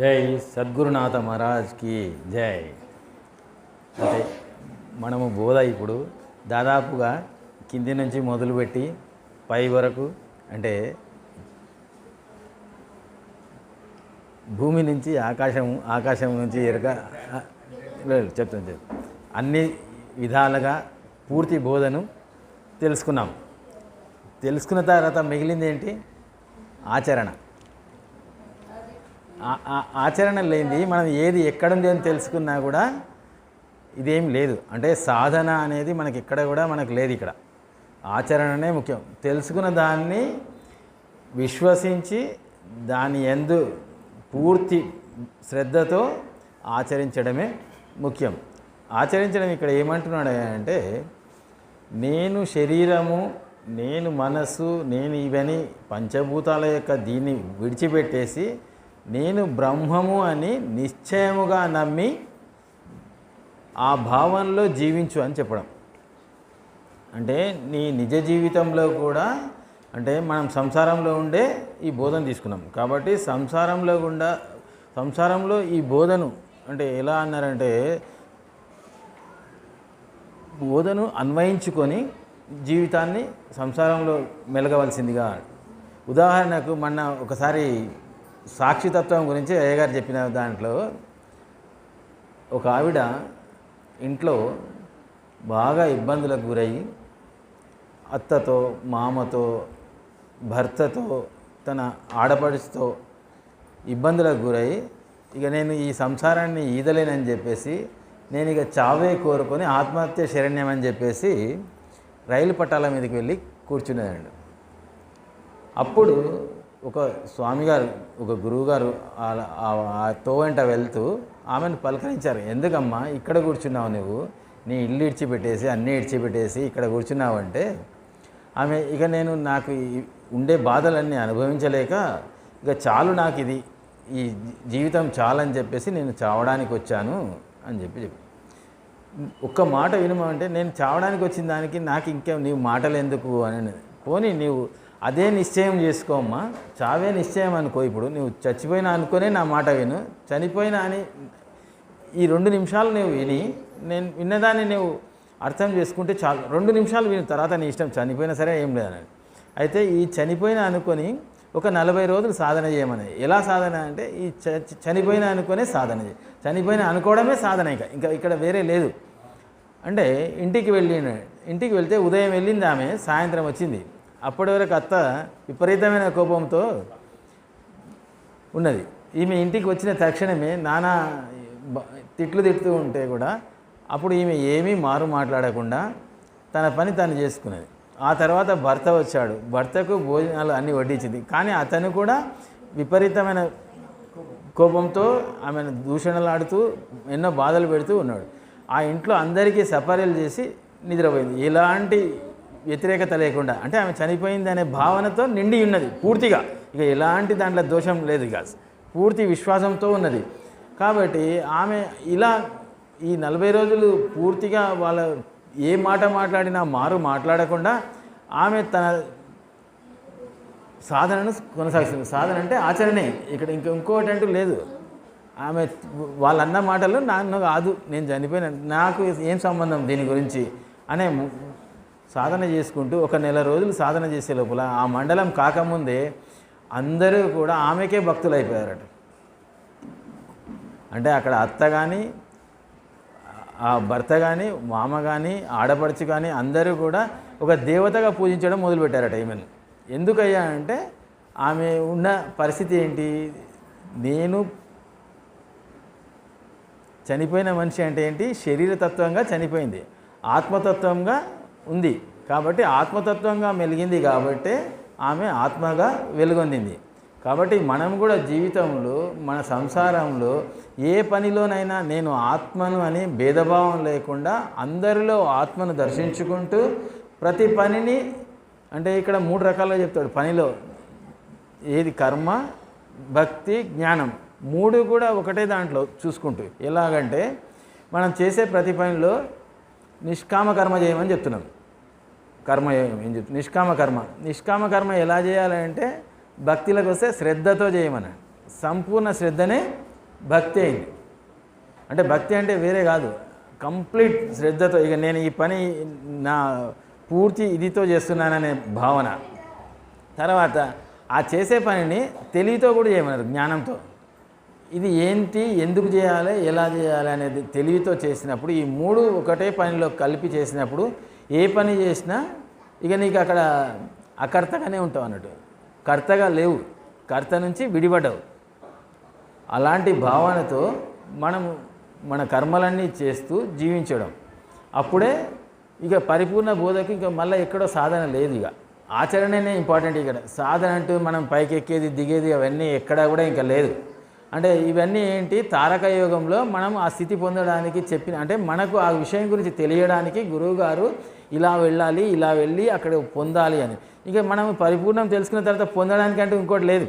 జై సద్గురునాథ మహారాజ్కి జై. అంటే మనము బోధ ఇప్పుడు దాదాపుగా కింది నుంచి మొదలుపెట్టి పై వరకు అంటే భూమి నుంచి ఆకాశం ఆకాశం నుంచి ఎరక చెప్తాను చెప్తాను. అన్ని విధాలుగా పూర్తి బోధను తెలుసుకున్నాం. తెలుసుకున్న తర్వాత మిగిలింది ఏంటి? ఆచరణ. ఆచరణ లేనిది మనం ఏది ఎక్కడుంది అని తెలుసుకున్నా కూడా ఇదేం లేదు. అంటే సాధన అనేది మనకి ఎక్కడ కూడా మనకు లేదు ఇక్కడ. ఆచరణనే ముఖ్యం. తెలుసుకున్న దాన్ని విశ్వసించి దాని ఎందు పూర్తి శ్రద్ధతో ఆచరించడమే ముఖ్యం. ఆచరించడం ఇక్కడ ఏమంటున్నాడు అంటే నేను శరీరము నేను మనసు నేను ఇవని పంచభూతాల యొక్క దీన్ని విడిచిపెట్టేసి నేను బ్రహ్మము అని నిశ్చయముగా నమ్మి ఆ భావనలో జీవించు అని చెప్పడం. అంటే నీ నిజ జీవితంలో కూడా అంటే మనం సంసారంలో ఉండే ఈ బోధన తీసుకున్నాం. కాబట్టి సంసారంలో గుండా సంసారంలో ఈ బోధను అంటే ఎలా అన్నారంటే బోధను అన్వయించుకొని జీవితాన్ని సంసారంలో మెలగవలసిందిగా. ఉదాహరణకు మొన్న ఒకసారి సాక్షితత్వం గురించి అయ్యగారు చెప్పిన దాంట్లో ఒక ఆవిడ ఇంట్లో బాగా ఇబ్బందులకు గురయ్యి అత్తతో మామతో భర్తతో తన ఆడపడుచుతో ఇబ్బందులకు గురై ఇక నేను ఈ సంసారాన్ని ఈదలేనని చెప్పేసి నేను ఇక చావే కోరుకొని ఆత్మహత్య శరణ్యం అని చెప్పేసి రైలు పట్టాల మీదకి వెళ్ళి కూర్చునేదండి అప్పుడు ఒక స్వామిగారు ఒక గురువుగారు తో ఆ- తోవెంట వెళ్తూ ఆమెను పలకరించారు. ఎందుకమ్మా ఇక్కడ కూర్చున్నావు నువ్వు? నీ ఇల్లు ఇడిచిపెట్టేసి అన్నీ ఇడిచిపెట్టేసి ఇక్కడ కూర్చున్నావంటే ఆమె ఇక నేను నాకు ఉండే బాధలన్నీ అనుభవించలేక ఇక చాలు నాకు ఇది ఈ జీవితం చాలని చెప్పేసి నేను చావడానికి వచ్చాను అని చెప్పి చెప్పి. ఒక్క మాట వినమంటే నేను చావడానికి వచ్చిన దానికి నాకు ఇంకేం నీవు మాటలు ఎందుకు? అని పోనీ నీవు అదే నిశ్చయం చేసుకోమ్మా చావే నిశ్చయం అనుకో ఇప్పుడు. నువ్వు చచ్చిపోయినా అనుకునే నా మాట విను. చనిపోయినా అని ఈ రెండు నిమిషాలు నువ్వు విని నేను విన్నదాన్ని నువ్వు అర్థం చేసుకుంటే చాలు. రెండు నిమిషాలు విని తర్వాత నీ ఇష్టం. చనిపోయినా సరే ఏం లేదని అయితే ఈ చనిపోయినా అనుకొని ఒక నలభై రోజులు సాధన చేయమని. ఎలా సాధన అంటే ఈ చ- చనిపోయినా అనుకునే సాధన చేయి. చనిపోయినా అనుకోవడమే సాధన ఇంకా. ఇంకా ఇక్కడ వేరే లేదు. అంటే ఇంటికి వెళ్ళిన ఇంటికి వెళ్తే ఉదయం వెళ్ళింది ఆమె సాయంత్రం వచ్చింది. అప్పటి వరకు అత్త విపరీతమైన కోపంతో ఉన్నది. ఈమె ఇంటికి వచ్చిన తక్షణమే నానా తిట్లు తిడుతూ ఉంటే కూడా అప్పుడు ఈమె ఏమీ మారు మాట్లాడకుండా తన పని తను చేసుకున్నది. ఆ తర్వాత భర్త వచ్చాడు. భర్తకు భోజనాలు అన్నీ వడ్డించింది. కానీ అతను కూడా విపరీతమైన కోపంతో ఆమెను దూషణలాడుతూ ఎన్నో బాధలు పెడుతూ ఉన్నాడు. ఆ ఇంట్లో అందరికీ సపర్యలు చేసి నిద్రపోయింది. ఎలాంటి వ్యతిరేకత లేకుండా అంటే ఆమె చనిపోయింది అనే భావనతో నిండి ఉన్నది పూర్తిగా. ఇక ఎలాంటి దాంట్లో దోషం లేదు ఇక పూర్తి విశ్వాసంతో ఉన్నది. కాబట్టి ఆమె ఇలా ఈ నలభై రోజులు పూర్తిగా వాళ్ళ ఏ మాట మాట్లాడినా మారు మాట్లాడకుండా ఆమె తన సాధనను కొనసాగిస్తుంది. సాధన అంటే ఆచరణే. ఇక్కడ ఇంక ఇంకోటి అంటూ లేదు. ఆమె వాళ్ళన్న మాటలు నన్ను కాదు నేను చనిపోయిన నాకు ఏం సంబంధం దీని గురించి? అనే ము- సాధన చేసుకుంటూ ఒక నెల రోజులు సాధన చేసే లోపల ఆ మండలం కాకముందే అందరూ కూడా ఆమెకే భక్తులు అయిపోయారట అంటే అక్కడ అత్త కానీ ఆ భర్త కానీ మామ కానీ ఆడపడుచు కానీ అందరూ కూడా ఒక దేవతగా పూజించడం మొదలుపెట్టారట ఈమెను. ఎందుకయ్యా అంటే ఆమె ఉన్న పరిస్థితి ఏంటి? నేను చనిపోయిన మనిషి అంటే ఏంటి? శరీరతత్వంగా చనిపోయింది. ఆత్మతత్వంగా ఉంది. కాబట్టి ఆత్మతత్వంగా మెలిగింది కాబట్టి ఆమె ఆత్మగా వెలుగొందింది. కాబట్టి మనం కూడా జీవితంలో మన సంసారంలో ఏ పనిలోనైనా నేను ఆత్మను అని భేదభావం లేకుండా అందరిలో ఆత్మను దర్శించుకుంటూ ప్రతి పనిని అంటే ఇక్కడ మూడు రకాలుగా చెప్తాడు. పనిలో ఏది కర్మ భక్తి జ్ఞానం మూడు కూడా ఒకటే దాంట్లో చూసుకుంటూ. ఎలాగంటే మనం చేసే ప్రతి పనిలో నిష్కామ కర్మ చేయమని చెప్తున్నాం. కర్మ ఏం చెప్తుంది నిష్కామ కర్మ. నిష్కామ కర్మ ఎలా చేయాలంటే భక్తిలోకి వస్తే శ్రద్ధతో చేయమని సంపూర్ణ శ్రద్ధనే భక్తి అయింది. అంటే భక్తి అంటే వేరే కాదు. కంప్లీట్ శ్రద్ధతో ఇక నేను ఈ పని నా పూర్తి ఇదితో చేస్తున్నాననే భావన. తర్వాత ఆ చేసే పనిని తెలివితో కూడా చేయమన్నారు జ్ఞానంతో. ఇది ఏంటి ఎందుకు చేయాలి ఎలా చేయాలి అనేది తెలివితో చేసినప్పుడు ఈ మూడు ఒకటే పనిలో కలిపి చేసినప్పుడు ఏ పని చేసినా ఇక నీకు అక్కడ అకర్తగానే ఉంటావు అన్నట్టు. కర్తగా లేవు. కర్త నుంచి విడిపడవు. అలాంటి భావనతో మనం మన కర్మలన్నీ చేస్తూ జీవించడం. అప్పుడే ఇక పరిపూర్ణ బోధకు ఇంకా మళ్ళీ ఎక్కడో సాధన లేదు ఇక. ఆచరణనే ఇంపార్టెంట్ ఇక్కడ. సాధన అంటూ మనం పైకి ఎక్కేది దిగేది అవన్నీ ఎక్కడా కూడా ఇంకా లేదు. అంటే ఇవన్నీ ఏంటి? తారక యోగంలో మనం ఆ స్థితి పొందడానికి చెప్పిన అంటే మనకు ఆ విషయం గురించి తెలియడానికి గురువుగారు ఇలా వెళ్ళాలి ఇలా వెళ్ళి అక్కడ పొందాలి అని. ఇక మనం పరిపూర్ణం తెలుసుకున్న తర్వాత పొందడానికి అంటే ఇంకోటి లేదు.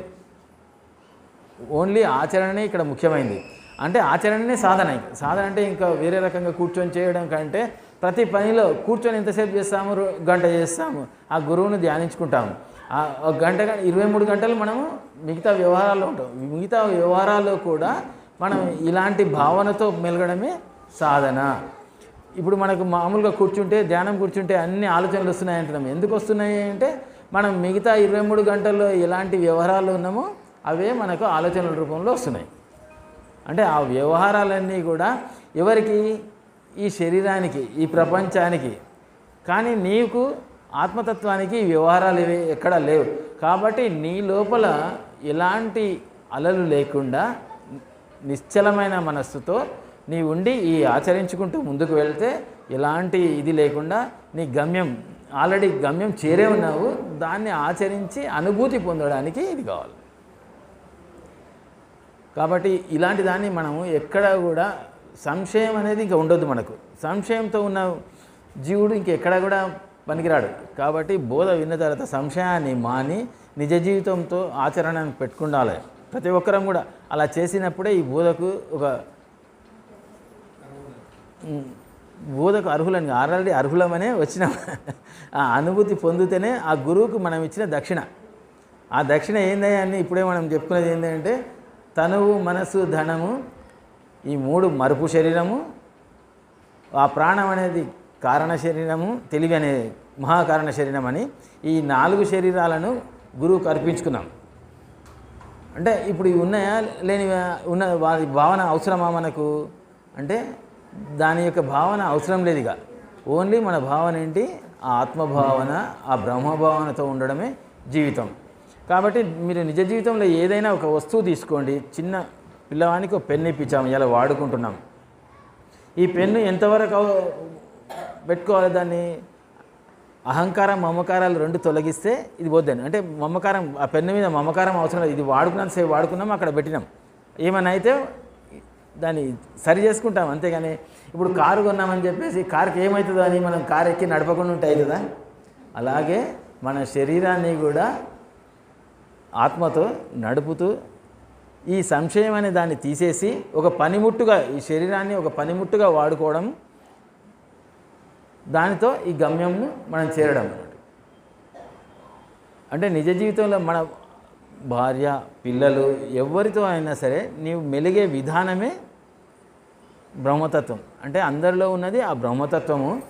ఓన్లీ ఆచరణనే ఇక్కడ ముఖ్యమైనది అంటే ఆచరణనే సాధన. సాధన అంటే ఇంకా వేరే రకంగా కూర్చొని చేయడం కంటే ప్రతి పనిలో కూర్చొని ఎంతసేపు చేస్తాము? గంట చేస్తాము. ఆ గురువును ధ్యానించుకుంటాము. ఆ ఒక గంట గంట- ఇరవై మూడు గంటలు మనము మిగతా వ్యవహారాల్లో ఉంటాం. మిగతా వ్యవహారాల్లో కూడా మనం ఇలాంటి భావనతో మెలగడమే సాధన. ఇప్పుడు మనకు మామూలుగా కూర్చుంటే ధ్యానం కూర్చుంటే అన్ని ఆలోచనలు వస్తున్నాయి అంటున్నాం ఎందుకు వస్తున్నాయి అంటే మనం మిగతా ఇరవై మూడు గంటల్లో ఎలాంటి వ్యవహారాలు ఉన్నామో అవే మనకు ఆలోచనల రూపంలో వస్తున్నాయి. అంటే ఆ వ్యవహారాలన్నీ కూడా ఎవరికి? ఈ శరీరానికి ఈ ప్రపంచానికి. కానీ నీకు ఆత్మతత్వానికి వ్యవహారాలు ఇవి ఎక్కడా లేవు. కాబట్టి నీ లోపల ఎలాంటి అలలు లేకుండా నిశ్చలమైన మనస్సుతో నీ ఉండి ఈ ఆచరించుకుంటూ ముందుకు వెళ్తే ఎలాంటి ఇది లేకుండా నీ గమ్యం ఆల్రెడీ గమ్యం చేరే ఉన్నావు. దాన్ని ఆచరించి అనుభూతి పొందడానికి ఇది కావాలి. కాబట్టి ఇలాంటి దాన్ని మనము ఎక్కడ కూడా సంశయం అనేది ఇంకా ఉండొద్దు మనకు. సంశయంతో ఉన్న జీవుడు ఇంకెక్కడ కూడా పనికిరాడు. కాబట్టి బోధ విన్న తర్వాత సంశయాన్ని మాని నిజ జీవితంతో ఆచరణను పెట్టుకుండాలి. ప్రతి ఒక్కరం కూడా అలా చేసినప్పుడే ఈ బోధకు ఒక బోధకు అర్హులని ఆల్రెడీ అర్హులమనే వచ్చిన ఆ అనుభూతి పొందితేనే ఆ గురువుకు మనం ఇచ్చిన దక్షిణ. ఆ దక్షిణ ఏందని అని ఇప్పుడే మనం చెప్పుకునేది ఏంటంటే తనువు మనసు ధనము ఈ మూడు మరుపు శరీరము ఆ ప్రాణం అనేది కారణ శరీరము తెలివి అనే మహాకారణ శరీరం అని ఈ నాలుగు శరీరాలను గురువుకు అర్పించుకున్నాం. అంటే ఇప్పుడు ఇవి ఉన్నాయా లేని ఉన్న వారి భావన అవసరమా మనకు? అంటే దాని యొక్క భావన అవసరం లేదు ఇక. ఓన్లీ మన భావన ఏంటి? ఆ ఆత్మభావన ఆ బ్రహ్మభావనతో ఉండడమే జీవితం. కాబట్టి మీరు నిజ జీవితంలో ఏదైనా ఒక వస్తువు తీసుకోండి. చిన్న పిల్లవానికి ఒక పెన్ను ఇప్పించాము ఇలా వాడుకుంటున్నాం. ఈ పెన్ను ఎంతవరకు పెట్టుకోవాలి దాన్ని? అహంకారం మమకారాలు రెండు తొలగిస్తే ఇది పోద్దని అంటే మమకారం ఆ పెన్ను మీద మమకారం అవసరం లేదు. ఇది వాడుకున్నంత సేపు వాడుకున్నాం అక్కడ పెట్టినాం. ఏమైనా అయితే దాన్ని సరి చేసుకుంటాం అంతేగాని ఇప్పుడు కారు కొన్నామని చెప్పేసి కారుకి ఏమవుతుందో అని మనం కారు ఎక్కి నడపకుండా ఉంటే అవుతుందా? అలాగే మన శరీరాన్ని కూడా ఆత్మతో నడుపుతూ ఈ సంశయం అనే దాన్ని తీసేసి ఒక పనిముట్టుగా ఈ శరీరాన్ని ఒక పనిముట్టుగా వాడుకోవడం దానితో ఈ గమ్యంను మనం చేరడం అంటే నిజ జీవితంలో మన భార్య పిల్లలు ఎవరితో అయినా సరే నీవు మెలిగే విధానమే బ్రహ్మతత్వం. అంటే అందరిలో ఉన్నది ఆ బ్రహ్మతత్వము.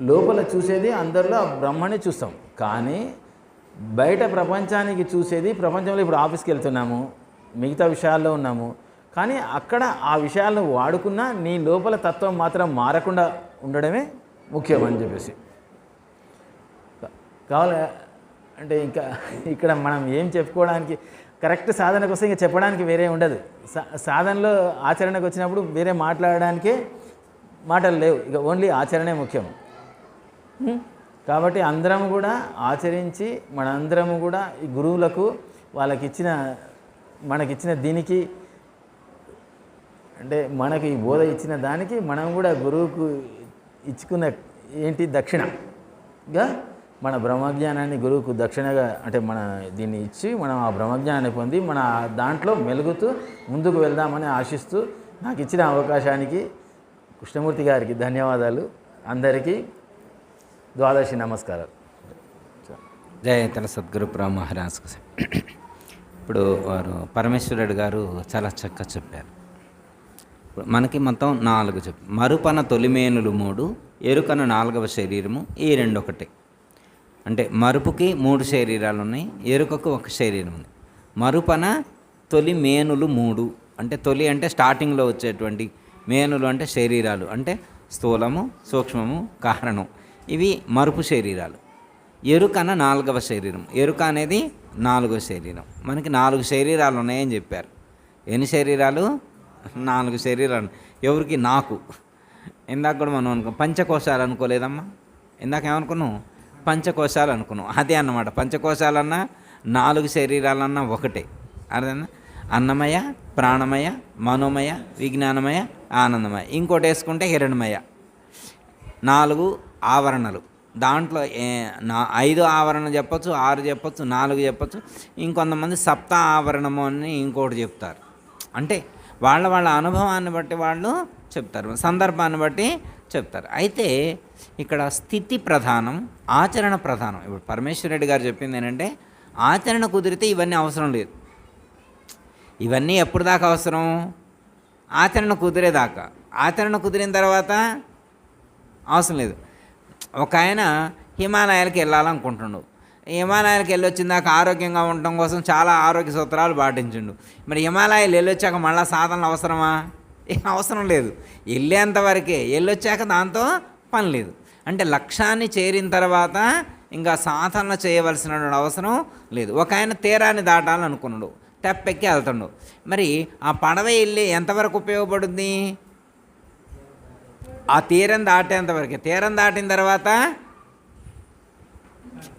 లోపల చూసేది అందరిలో ఆ బ్రహ్మని చూస్తాం. కానీ బయట ప్రపంచానికి చూసేది ప్రపంచంలో ఇప్పుడు ఆఫీస్కి వెళ్తున్నాము మిగతా విషయాల్లో ఉన్నాము. కానీ అక్కడ ఆ విషయాలను వాడుకున్నా నీ లోపల తత్వం మాత్రం మారకుండా ఉండడమే ముఖ్యం అని చెప్పేసి. కావాలి? అంటే ఇంకా ఇక్కడ మనం ఏం చెప్పుకోవడానికి కరెక్ట్ సాధన కోసం ఇంకా చెప్పడానికి వేరే ఉండదు. సా- సాధనలో ఆచరణకు వచ్చినప్పుడు వేరే మాట్లాడడానికే మాటలు లేవు. ఇక ఓన్లీ ఆచరణే ముఖ్యం. కాబట్టి అందరం కూడా ఆచరించి మనందరము కూడా ఈ గురువులకు వాళ్ళకి ఇచ్చిన మనకిచ్చిన దీనికి అంటే మనకి ఈ బోధ ఇచ్చిన దానికి మనం కూడా గురువుకు ఇచ్చుకున్న ఏంటి దక్షిణగా మన బ్రహ్మజ్ఞానాన్ని గురువుకు దక్షిణగా అంటే మన దీన్ని ఇచ్చి మనం ఆ బ్రహ్మజ్ఞానాన్ని పొంది మన దాంట్లో మెలుగుతూ ముందుకు వెళ్దామని ఆశిస్తూ నాకు ఇచ్చిన అవకాశానికి కృష్ణమూర్తి గారికి ధన్యవాదాలు. అందరికీ ద్వాదశి నమస్కారాలు. జయ తల సద్గురు బ్రహ్మహరాజ్ ఇప్పుడు వారు పరమేశ్వరుడు గారు చాలా చక్కగా చెప్పారు. మనకి మొత్తం నాలుగు చెప్పు మరుపన తొలిమేనులు మూడు ఎరుకన నాలుగవ శరీరము ఈ రెండు ఒకటే అంటే మరుపుకి మూడు శరీరాలు ఉన్నాయి ఎరుకకు ఒక శరీరం ఉంది మరుపన తొలి మేనులు మూడు. అంటే తొలి అంటే స్టార్టింగ్లో వచ్చేటువంటి మేనులు అంటే శరీరాలు. అంటే స్థూలము సూక్ష్మము కారణం ఇవి మరుపు శరీరాలు. ఎరుకన నాలుగవ శరీరం. ఎరుక అనేది నాలుగవ శరీరం. మనకి నాలుగు శరీరాలు ఉన్నాయని చెప్పారు. ఎన్ని శరీరాలు? నాలుగు శరీరాలు. ఎవరికి? నాకు. ఇందాక కూడా మనం అనుకో పంచకోశాలు అనుకోలేదమ్మా. ఇందాక ఏమనుకున్నాం పంచకోశాలు అనుకున్నాం అదే అన్నమాట. పంచకోశాలన్నా నాలుగు శరీరాలన్నా ఒకటే. అర్థనా అన్నమయ ప్రాణమయ మనోమయ విజ్ఞానమయ ఆనందమయ. ఇంకోటి వేసుకుంటే హిరణ్మయ. నాలుగు ఆవరణలు. దాంట్లో ఏ- నా ఐదు ఆవరణ చెప్పచ్చు ఆరు చెప్పచ్చు నాలుగు చెప్పచ్చు. ఇంకొంతమంది సప్త ఆవరణము అని ఇంకోటి చెప్తారు. అంటే వాళ్ళ వాళ్ళ అనుభవాన్ని బట్టి వాళ్ళు చెప్తారు. సందర్భాన్ని బట్టి చెప్తారు. అయితే ఇక్కడ స్థితి ప్రధానం ఆచరణ ప్రధానం. ఇప్పుడు పరమేశ్వరరెడ్డి గారు చెప్పింది ఏంటంటే ఆచరణ కుదిరితే ఇవన్నీ అవసరం లేదు. ఇవన్నీ ఎప్పుడు దాకా అవసరం? ఆచరణ కుదిరేదాకా. ఆచరణ కుదిరిన తర్వాత అవసరం లేదు. ఒక ఆయన హిమాలయాలకు వెళ్ళాలనుకుంటుండు. హిమాలయాలకు వెళ్ళొచ్చిందాక ఆరోగ్యంగా ఉండటం కోసం చాలా ఆరోగ్య సూత్రాలు పాటించిండు. మరి హిమాలయాలు వెళ్ళొచ్చాక మళ్ళీ సాధనలు అవసరమా? ఏం అవసరం లేదు. వెళ్ళేంతవరకే వెళ్ళొచ్చాక దాంతో పని లేదు. అంటే లక్ష్యాన్ని చేరిన తర్వాత ఇంకా సాధన చేయవలసిన అవసరం లేదు. ఒక ఆయన తీరాన్ని దాటాలనుకున్నాడు. తెప్పెక్కి వెళ్తుండు. మరి ఆ పడవ వెళ్ళి ఎంతవరకు ఉపయోగపడుద్ది? ఆ తీరం దాటేంతవరకు తీరం దాటిన తర్వాత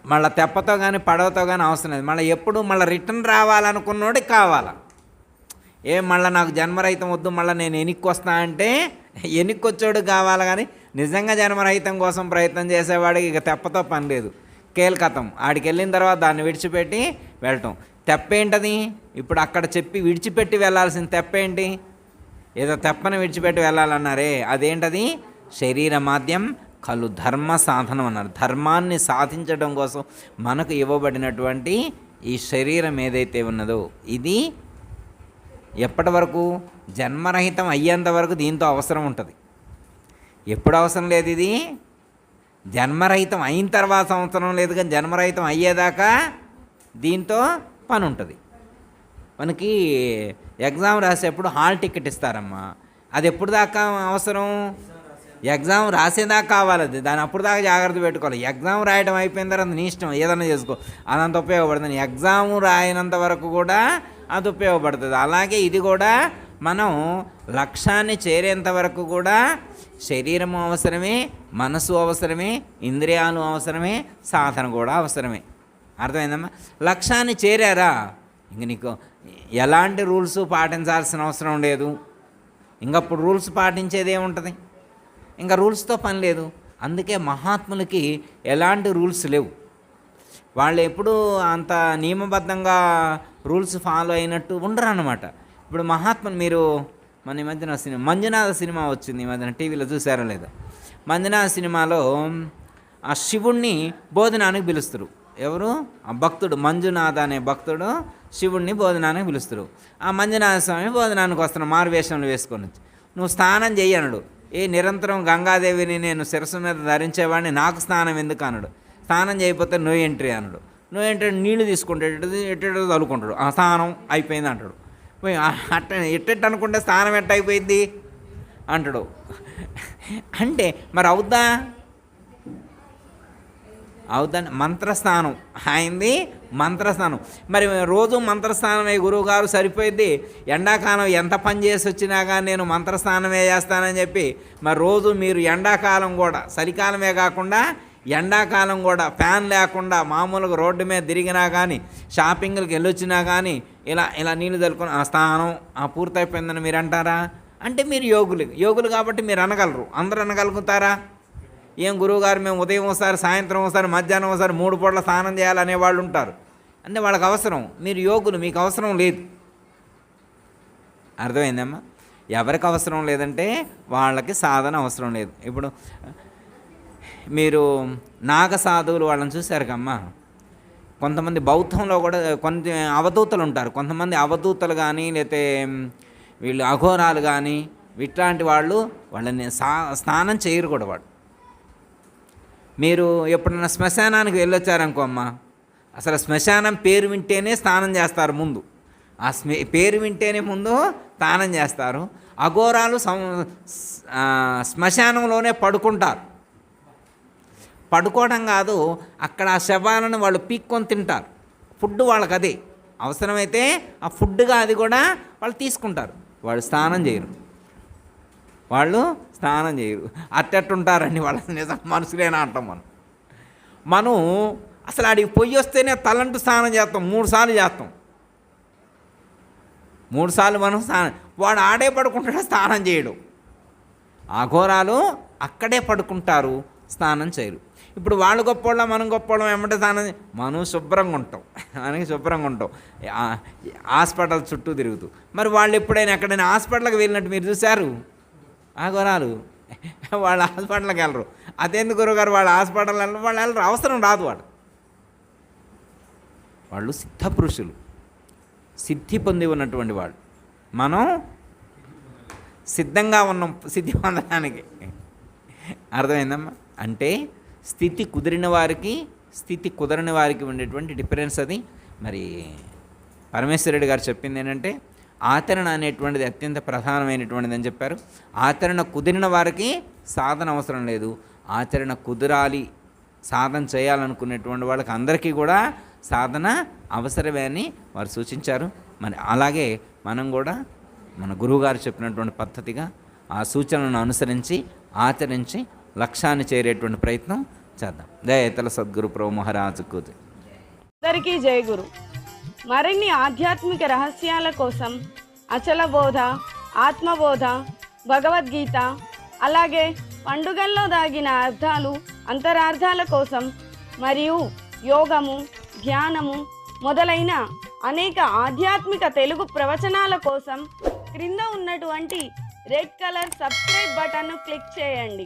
మళ్ళీ తెప్పతో కానీ పడవతో కానీ అవసరం లేదు. మళ్ళీ ఎప్పుడు మళ్ళీ రిటర్న్ రావాలనుకున్నోడికి కావాలా? ఏం మళ్ళీ నాకు జన్మరహితం వద్దు మళ్ళీ నేను ఎనిక్కొస్తా అంటే ఎనిక్కి కావాలి కానీ నిజంగా జన్మరహితం కోసం ప్రయత్నం చేసేవాడికి ఇక తెప్పతో పని లేదు. కేల్కతం. ఆడికి వెళ్ళిన తర్వాత దాన్ని విడిచిపెట్టి వెళ్ళటం. తెప్పేంటది? ఇప్పుడు అక్కడ చెప్పి విడిచిపెట్టి వెళ్ళాల్సిన తెప్పేంటి? ఏదో తెప్పని విడిచిపెట్టి వెళ్ళాలన్నారే. అదేంటది? శరీర మాధ్యం కలు ధర్మ సాధనం అన్నారు. ధర్మాన్ని సాధించడం కోసం మనకు ఇవ్వబడినటువంటి ఈ శరీరం ఏదైతే ఉన్నదో ఇది ఎప్పటి వరకు జన్మరహితం అయ్యేంత వరకు దీంతో అవసరం ఉంటుంది. ఎప్పుడు అవసరం లేదు ఇది? జన్మరహితం అయిన తర్వాత అవసరం లేదు కానీ జన్మరహితం అయ్యేదాకా దీంతో పని ఉంటుంది. మనకి ఎగ్జామ్ రాసేప్పుడు హాల్ టికెట్ ఇస్తారమ్మా. అది ఎప్పుడు దాకా అవసరం? ఎగ్జామ్ రాసేదాకా కావాలి అది. దాని అప్పుడు దాకా జాగ్రత్త పెట్టుకోవాలి. ఎగ్జామ్ రాయడం అయిపోయిన తర్వాత నీ ఇష్టం. ఏదైనా చేసుకో. అదంత ఉపయోగపడుతుంది ఎగ్జామ్ రాయనంత వరకు కూడా అది ఉపయోగపడుతుంది. అలాగే ఇది కూడా మనం లక్ష్యాన్ని చేరేంత వరకు కూడా శరీరము అవసరమే మనసు అవసరమే ఇంద్రియాలు అవసరమే సాధన కూడా అవసరమే. అర్థమైందమ్మా? లక్ష్యాన్ని చేరారా? ఇంక నీకు ఎలాంటి రూల్స్ పాటించాల్సిన అవసరం లేదు. ఇంకప్పుడు రూల్స్ పాటించేది ఏముంటుంది? ఇంకా రూల్స్తో పని లేదు. అందుకే మహాత్ములకి ఎలాంటి రూల్స్ లేవు. వాళ్ళు ఎప్పుడూ అంత నియమబద్ధంగా రూల్స్ ఫాలో అయినట్టు ఉండరు అనమాట ఇప్పుడు మహాత్ములు మీరు మన ఈ మధ్యన సినిమా మంజునాథ సినిమా వచ్చింది ఈ మధ్యన టీవీలో చూసారా లేదా. మంజునాథ సినిమాలో ఆ శివుణ్ణి భోజనానికి పిలుస్తారు. ఎవరు? ఆ భక్తుడు మంజునాథ అనే భక్తుడు శివుణ్ణి భోజనానికి పిలుస్తారు. ఆ మంజునాథ స్వామి భోజనానికి వస్తున్నాడు మారువేషంలో వేసుకొని వచ్చి నువ్వు స్నానం చేయనడు ఏ నిరంతరం గంగాదేవిని నేను శిరస్సు మీద ధరించేవాడిని నాకు స్నానం ఎందుకు అనడు స్నానం చేయకపోతే నో ఎంట్రీ అనడు నువ్వు ఏంటంటే నీళ్ళు తీసుకుంటాడు ఎట్ట తలుకుంటాడు ఆ స్నానం అయిపోయింది అంటాడు. అట్ట ఎట్టెట్టు అనుకుంటే స్నానం ఎట్ట అయిపోయింది? అంటాడు. అంటే మరి అవుద్దా? అవుదండి మంత్రస్నానం. ఆయనది మంత్రస్నానం. మరి రోజు మంత్రస్నానమే గురువుగారు సరిపోయింది? ఎండాకాలం ఎంత పని చేసి వచ్చినా కానీ నేను మంత్రస్నానమే చేస్తానని చెప్పి మరి రోజు మీరు ఎండాకాలం కూడా చలికాలమే కాకుండా ఎండాకాలం కూడా ఫ్యాన్ లేకుండా మామూలుగా రోడ్డు మీద తిరిగినా కానీ షాపింగ్లకు వెళ్ళొచ్చినా కానీ ఇలా ఇలా నీళ్ళు తలుకొని ఆ స్నానం ఆ పూర్తయిపోయిందని మీరు అంటారా అంటే మీరు యోగులు యోగులు కాబట్టి మీరు అనగలరు. అందరూ అనగలుగుతారా? ఏం గురువుగారు మేము ఉదయం ఒకసారి సాయంత్రం ఒకసారి మధ్యాహ్నం ఒకసారి మూడు పూట్ల స్నానం చేయాలనే వాళ్ళు ఉంటారు. అంటే వాళ్ళకి అవసరం. మీరు యోగులు మీకు అవసరం లేదు. అర్థమైందమ్మా? ఎవరికి అవసరం లేదంటే వాళ్ళకి సాధన అవసరం లేదు. ఇప్పుడు మీరు నాగసాధువులు వాళ్ళని చూశారు కమ్మా కొంతమంది బౌద్ధంలో కూడా కొంత అవధూతలు ఉంటారు. కొంతమంది అవధూతలు కానీ లేకపోతే వీళ్ళు అఘోరాలు కానీ ఇట్లాంటి వాళ్ళు వాళ్ళని సా స్నానం చేయరు కూడా వాడు మీరు ఎప్పుడన్నా శ్మశానానికి వెళ్ళొచ్చారనుకో అమ్మ అసలు శ్మశానం పేరు వింటేనే స్నానం చేస్తారు ముందు. ఆ స్మే పేరు వింటేనే ముందు స్నానం చేస్తారు. అఘోరాలు సం శ్మశానంలోనే పడుకుంటారు. పడుకోవడం కాదు అక్కడ ఆ శవాలను వాళ్ళు పీక్కొని తింటారు. ఫుడ్ వాళ్ళకి అదే అవసరమైతే ఆ ఫుడ్గా అది కూడా వాళ్ళు తీసుకుంటారు. వాళ్ళు స్నానం చేయరు. వాళ్ళు స్నానం చేయరు. అట్టట్టుంటారండి వాళ్ళ నిజం మనుషులేనా అంటాం మనం. మనం అసలు ఆడికి పొయ్యి వస్తేనే తలంటు స్నానం చేస్తాం. మూడు సార్లు చేస్తాం. మూడు సార్లు మనం స్నానం వాడు ఆడే పడుకుంటాడు? స్నానం చేయడు. అఘోరాలు అక్కడే పడుకుంటారు స్నానం చేయరు. ఇప్పుడు వాళ్ళు గొప్పోళ్ళ మనం గొప్పోళ్ళం ఏమంటే స్నానం మనం శుభ్రంగా ఉంటాం. మనకి శుభ్రంగా ఉంటాం. హాస్పిటల్ చుట్టూ తిరుగుతూ. మరి వాళ్ళు ఎప్పుడైనా ఎక్కడైనా హాస్పిటల్కి వెళ్ళినట్టు మీరు చూశారు? అఘోరాలు వాళ్ళు హాస్పిటల్కి వెళ్ళరు. అదేందుకు గురుగారు? వాళ్ళు హాస్పిటల్ వెళ్ళరు. వాళ్ళు వెళ్ళరు. అవసరం రాదు వాళ్ళు వాళ్ళు సిద్ధపురుషులు. సిద్ధి పొంది ఉన్నటువంటి వాళ్ళు. మనం సిద్ధంగా ఉన్నాం. సిద్ధి పొందడానికి. అర్థమైందమ్మా? అంటే స్థితి కుదిరిన వారికి స్థితి కుదరని వారికి ఉండేటువంటి డిఫరెన్స్ అది. మరి పరమేశ్వరుడు గారు చెప్పింది ఏంటంటే ఆచరణ అనేటువంటిది అత్యంత ప్రధానమైనటువంటిది అని చెప్పారు. ఆచరణ కుదిరిన వారికి సాధన అవసరం లేదు. ఆచరణ కుదరాలి సాధన చేయాలనుకునేటువంటి వాళ్ళకి అందరికీ కూడా సాధన అవసరమే అని వారు సూచించారు. మరి అలాగే మనం కూడా మన గురువుగారు చెప్పినటువంటి పద్ధతిగా ఆ సూచనలను అనుసరించి ఆచరించి లక్ష్యాన్ని చేరేటువంటి ప్రయత్నం చేద్దాం. దయతల సద్గురు ప్రభు మహారాజుకు అందరికీ జయ గురు. మరిన్ని ఆధ్యాత్మిక రహస్యాల కోసం అచల బోధ ఆత్మబోధ భగవద్గీత అలాగే పండుగల్లో దాగిన అర్థాలు అంతరార్థాల కోసం మరియు యోగము ధ్యానము మొదలైన అనేక ఆధ్యాత్మిక తెలుగు ప్రవచనాల కోసం క్రింద ఉన్నటువంటి రెడ్ కలర్ సబ్స్క్రైబ్ బటన్ను క్లిక్ చేయండి.